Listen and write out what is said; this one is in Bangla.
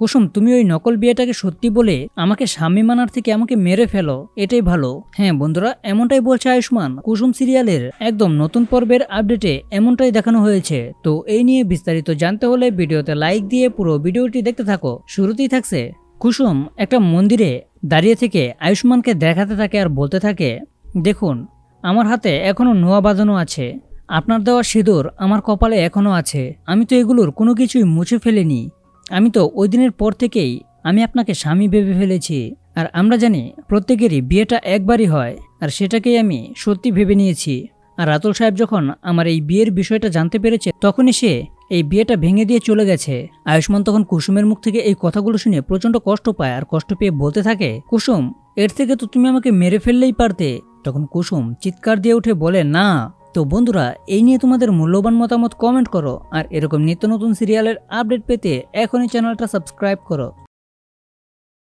কুসুম, তুমি ওই নকল বিয়েটাকে সত্যি বলে আমাকে স্বামী মানার থেকে আমাকে মেরে ফেলো? এটাই ভালো। হ্যাঁ বন্ধুরা, এমনটাই বলছে আয়ুষ্মান। কুসুম সিরিয়ালের একদম নতুন পর্বের আপডেটে এমনটাই দেখানো হয়েছে। তো এই নিয়ে বিস্তারিত জানতে হলে ভিডিওতে লাইক দিয়ে পুরো ভিডিওটি দেখতে থাকো। শুরুতেই থাকছে, কুসুম একটা মন্দিরে দাঁড়িয়ে থেকে আয়ুষ্মানকে দেখাতে থাকে আর বলতে থাকে, দেখুন, আমার হাতে এখনও নোয়া বাঁধানো আছে। আপনার দেওয়া সিঁদুর আমার কপালে এখনও আছে। আমি তো এগুলোর কোনো কিছুই মুছে ফেলিনি। আমি তো ওই দিনের পর থেকেই আমি আপনাকে স্বামী ভেবে ফেলেছি, আর আমরা জানি প্রত্যেকেরই বিয়েটা একবারই হয়, আর সেটাকেই আমি সত্যি ভেবে নিয়েছি। আর রাতুল সাহেব যখন আমার এই বিয়ের বিষয়টা জানতে পেরেছে, তখনই সে এই বিয়েটা ভেঙে দিয়ে চলে গেছে। আয়ুষ্মান তখন কুসুমের মুখ থেকে এই কথাগুলো শুনে প্রচণ্ড কষ্ট পায় আর কষ্ট পেয়ে বলতে থাকে, কুসুম, এর থেকে তো তুমি আমাকে মেরে ফেললেই পারতে। তখন কুসুম চিৎকার দিয়ে উঠে বলে, না তো বন্ধুরা, এই নিয়ে তোমাদের মূল্যবান মতামত কমেন্ট করো আর এরকম নিত্য নতুন সিরিয়ালের আপডেট পেতে এখনই চ্যানেলটা সাবস্ক্রাইব করো।